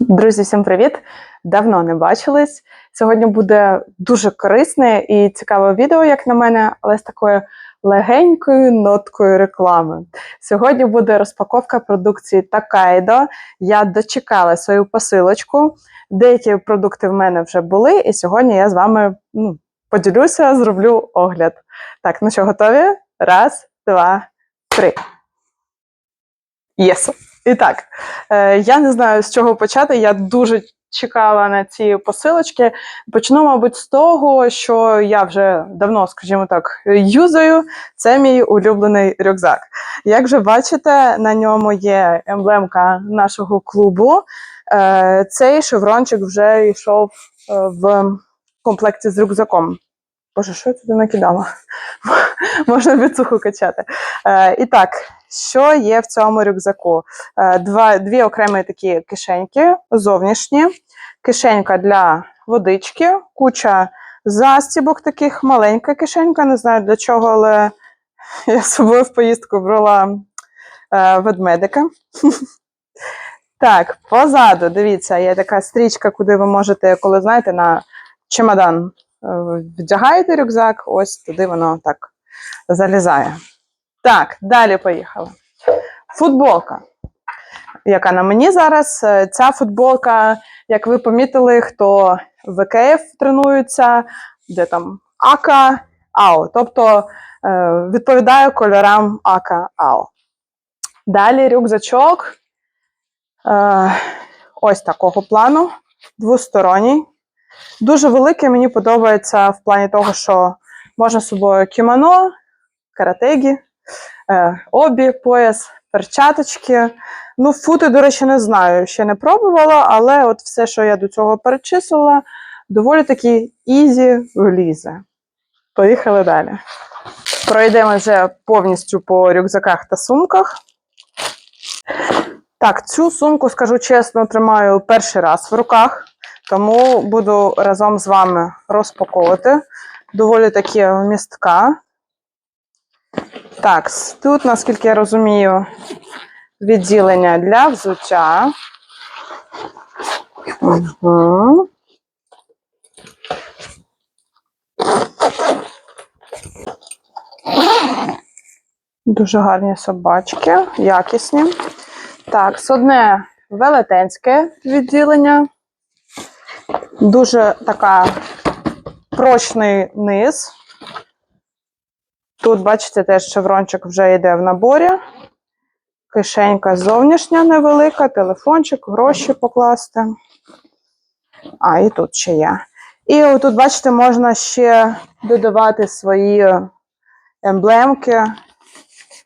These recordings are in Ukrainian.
Друзі, всім привіт! Давно не бачились. Сьогодні буде дуже корисне і цікаве відео, як на мене, але з такою легенькою ноткою реклами. Сьогодні буде розпаковка продукції Такайдо. Я дочекала свою посилочку. Деякі продукти в мене вже були, і сьогодні я з вами ну, поділюся, зроблю огляд. Так, ну що, готові? Раз, два, три. Єс! І так, е, я не знаю, з чого почати. Я дуже чекала на ці посилочки. Почну, мабуть, з того, що я вже давно, скажімо так, юзаю. Це мій улюблений рюкзак. Як же бачите, на ньому є емблемка нашого клубу. Е, Цей шеврончик вже йшов е, в комплекті з рюкзаком. Боже, що я туди накидала? Можна біцуху качати. І так, що є в цьому рюкзаку? Е, Два, дві окремі такі кишеньки, зовнішні, кишенька для водички, куча застібок таких, маленька кишенька, не знаю для чого, але я з собою в поїздку брала е, ведмедика. Так, позаду, дивіться, є така стрічка, куди ви можете, коли знаєте, на чемодан е, вдягаєте рюкзак, ось туди воно так залізає. Так, далі поїхали. Футболка, яка на мені зараз. Е, Ця футболка, як ви помітили, хто в ВКФ тренується, де там АКА, АО. Тобто е, відповідає кольорам АКА, АО. Далі рюкзачок. Е, ось такого плану, двосторонній. Дуже великий, мені подобається в плані того, що можна з собою кімоно, каратегі, обі, пояс, перчаточки. Ну, фути, до речі, не знаю, ще не пробувала, але от все, що я до цього перечислила, доволі таки ізі влізе. Поїхали далі. Пройдемо вже повністю по рюкзаках та сумках. Так, цю сумку, скажу чесно, тримаю перший раз в руках, тому буду разом з вами розпаковувати. Доволі таки вмістка. Так, тут, наскільки я розумію, відділення для взуття. Угу. Дуже гарні собачки, якісні. Так, одне велетенське відділення. Дуже така прочний низ. Тут, бачите, теж шеврончик вже йде в наборі. Кишенька зовнішня невелика, телефончик, гроші покласти. А, і тут ще є. І отут, бачите, можна ще додавати свої емблемки.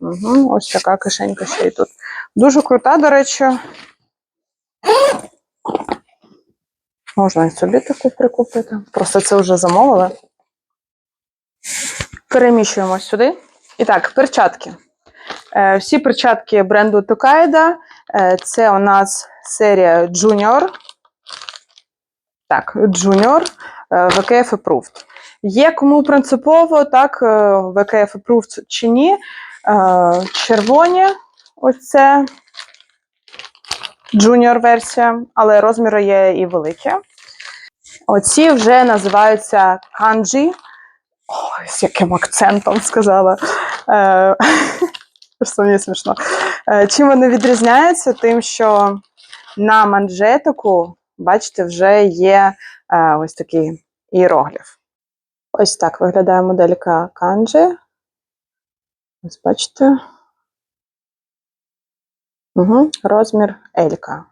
Угу, ось така кишенька ще і тут. Дуже крута, до речі. Можна і собі таку прикупити. Просто це вже замовили. Переміщуємо сюди. І так, перчатки. Е, всі перчатки бренду Tokaido. Е, це у нас серія Junior. Так, Junior е, VKF Approved. Є кому принципово, так, е, VKF Approved чи ні. Е, червоні, ось це Junior версія, але розміри є і великі. Оці вже називаються канджі. Ой, з яким акцентом сказала. Е, Просто мені смішно. Е, Чим вони відрізняються? Тим, що на манжетику, бачите, вже є е, ось такий іерогліф. Ось так виглядає моделька канджі. Ось бачите. Угу, розмір Елька.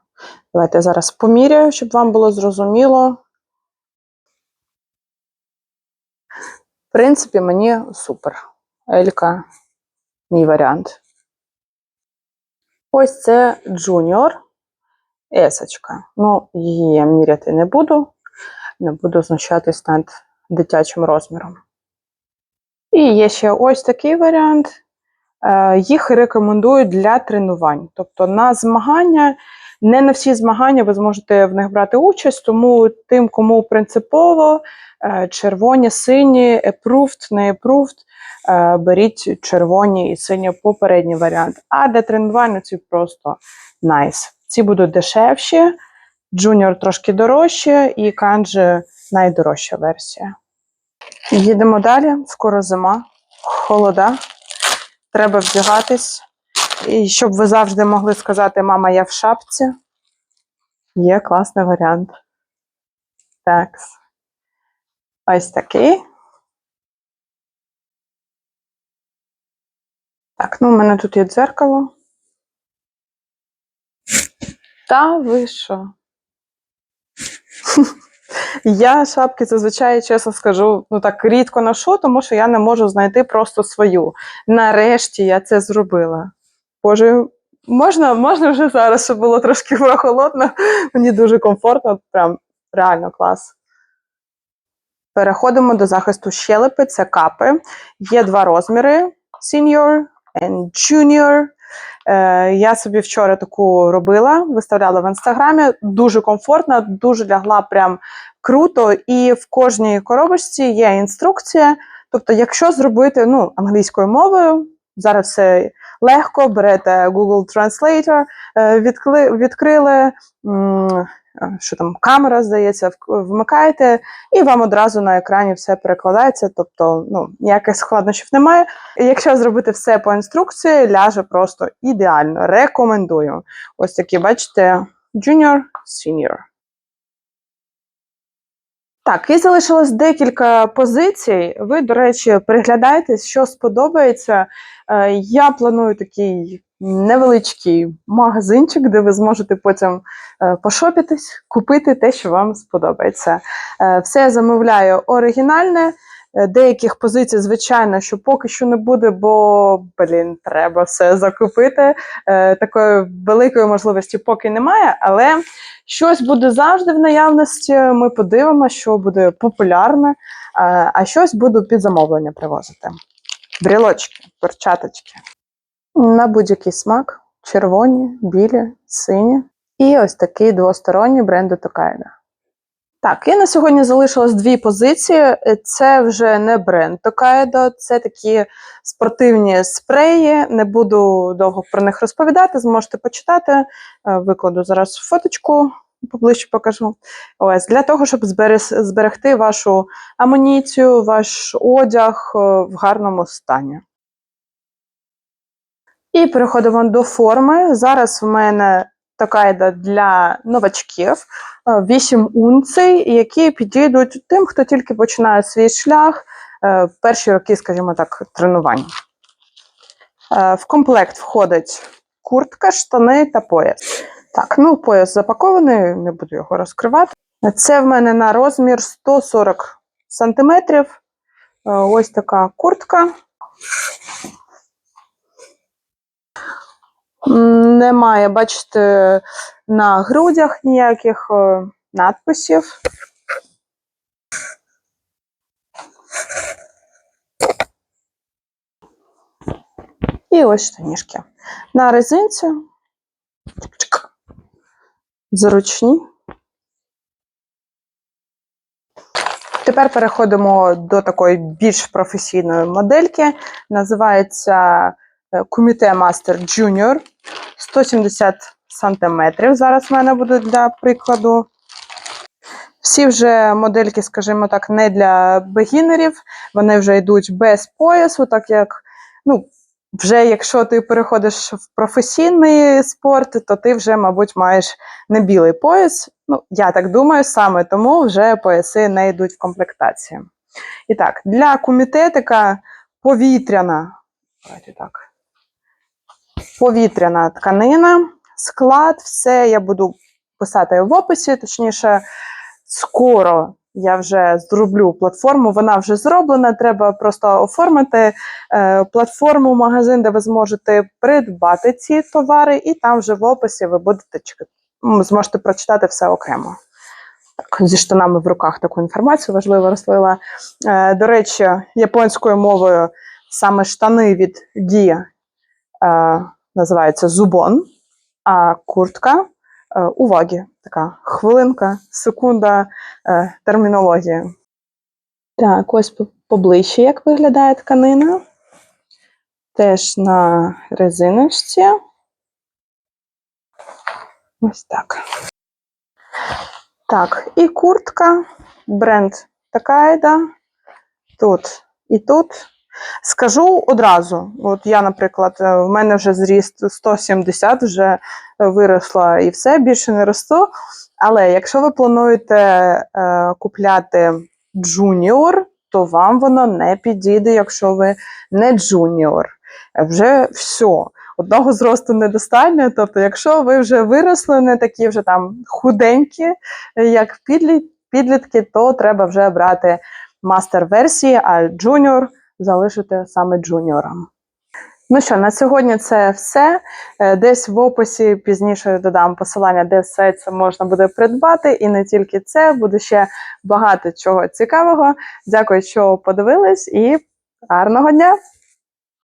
Давайте я зараз поміряю, щоб вам було зрозуміло. В принципі, мені супер. Елька мій варіант. Ось це Junior Есочка. Ну, її я міряти не буду. Не буду знущатись над дитячим розміром. І є ще ось такий варіант. Е, Їх рекомендують для тренувань. Тобто на змагання, не на всі змагання ви зможете в них брати участь, тому тим, кому принципово е, червоні, сині, approved, не approved, е, беріть червоні і сині попередній варіант. А для тренувань ці просто nice. Ці будуть дешевші, Junior трошки дорожче, і канджі найдорожча версія. Їдемо далі, скоро зима, холода. Треба вдягатись. І щоб ви завжди могли сказати, мама, я в шапці. Є класний варіант. Так. Ось такий. Так, ну у мене тут є дзеркало. Та ви що? Я шапки зазвичай, чесно скажу, ну так рідко ношу, тому що я не можу знайти просто свою. Нарешті я це зробила. Боже, можна, можна вже зараз, щоб було трошки прохолодно. Мені дуже комфортно, прям реально клас. Переходимо до захисту щелепи, це капи. Є два розміри: senior and junior. Я собі вчора таку робила, виставляла в інстаграмі. Дуже комфортно, дуже лягла прям круто. І в кожній коробочці є інструкція. Тобто, якщо зробити ну, англійською мовою, зараз все легко, берете Google Translator, е, відкли, відкрили. е, Що там, камера, здається, вмикаєте, і вам одразу на екрані все перекладається, тобто ну, ніяких складнощів немає. Якщо зробити все по інструкції, ляже просто ідеально. Рекомендую. Ось такі, бачите, junior, senior. Так, і залишилось декілька позицій. Ви, до речі, приглядайтесь, що сподобається. Е, Я планую такий невеличкий магазинчик, де ви зможете потім е, пошопитись, купити те, що вам сподобається. Е, Все я замовляю оригінальне. Деяких позицій, звичайно, що поки що не буде, бо блін, треба все закупити. Такої великої можливості поки немає, але щось буде завжди в наявності. Ми подивимося, що буде популярне, а щось буду під замовлення привозити. Брілочки, перчаточки. На будь-який смак: червоні, білі, сині. І ось такий двосторонній бренду Токайда. Так, і на сьогодні залишилось дві позиції. Це вже не бренд Токайдо, це такі спортивні спреї. Не буду довго про них розповідати, зможете почитати. Е, Викладу зараз фоточку, поближче покажу. Ось для того, щоб зберегти вашу амуніцію, ваш одяг е, в гарному стані. І переходимо до форми. Зараз в мене Токайдо для новачків. 8 унцій, які підійдуть тим, хто тільки починає свій шлях е, в перші роки, скажімо так, тренувань. Е, В комплект входить куртка, штани та пояс. Так, ну пояс запакований, не буду його розкривати. Це в мене на розмір 140 сантиметрів. Е, Ось така куртка. Немає, бачите, на грудях ніяких е, надписів. І ось штанішки. На резинці. Зручні. Тепер переходимо до такої більш професійної модельки. Називається е, Kumite Master Junior. 170 сантиметрів. Зараз в мене буде для прикладу. Всі вже модельки, скажімо так, не для бегінерів, вони вже йдуть без поясу, так як, ну, вже якщо ти переходиш в професійний спорт, то ти вже, мабуть, маєш не білий пояс. Ну, я так думаю, саме тому вже пояси не йдуть в комплектації. І так, для кумітетика повітряна. Давайте так повітряна тканина, склад, все я буду писати в описі, точніше, скоро я вже зроблю платформу, вона вже зроблена. Треба просто оформити е, платформу, магазин, де ви зможете придбати ці товари, і там вже в описі ви будете зможете прочитати все окремо. Так, зі штанами в руках таку інформацію важливо розповіла. Е, до речі, японською мовою саме штани від Ді е, називається зубон, а куртка уваги. Така хвилинка, секунда е, термінології. Так, ось по- поближче, як виглядає тканина. Теж на резиночці. Ось так. Так, і куртка, бренд Такайда. Тут і тут. Скажу одразу: от я, наприклад, е, в мене вже зріст 170, вже виросла і все, більше не росту. Але якщо ви плануєте е, купляти джуніор, то вам воно не підійде, якщо ви не джуніор. Вже все. Одного зросту недостатньо. Тобто, якщо ви вже виросли, не такі вже там худенькі, як підлітки, то треба вже брати мастер-версії, а джуніор залишити саме джуніорам. Ну що, на сьогодні це все. Е, Десь в описі пізніше додам посилання, де все це можна буде придбати. І не тільки це, буде ще багато чого цікавого. Дякую, що подивились, і гарного дня!